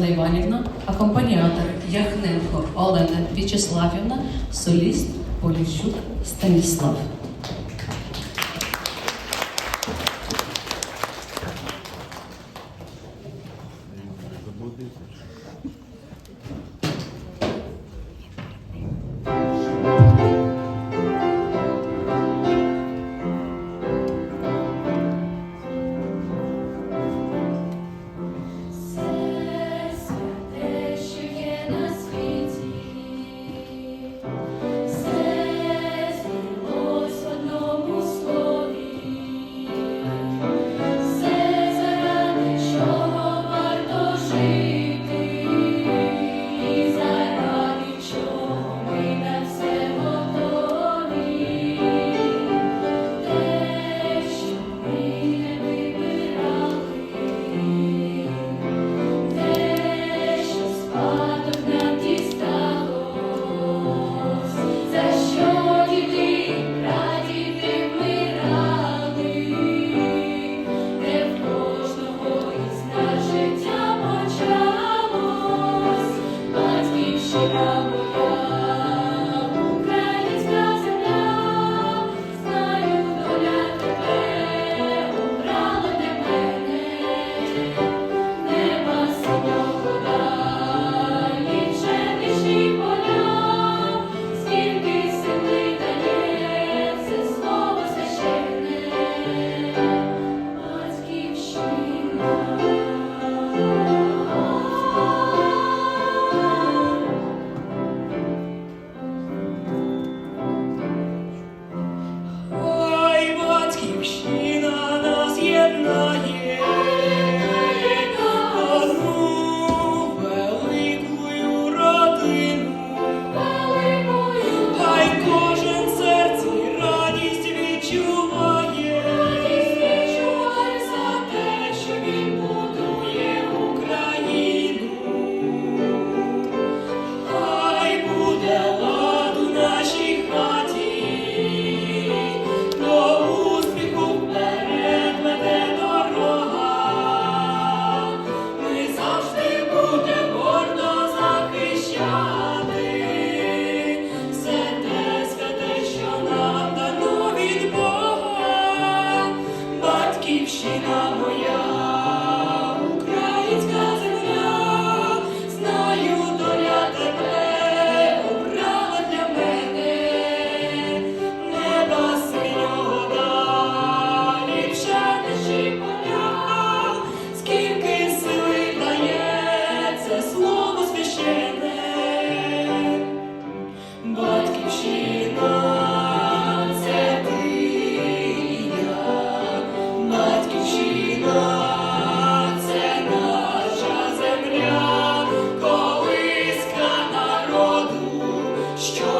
Оксана Іванівна, акомпаніатор Яхненко Олена В'ячеславівна, соліст Поліщук Станіслав. Strong.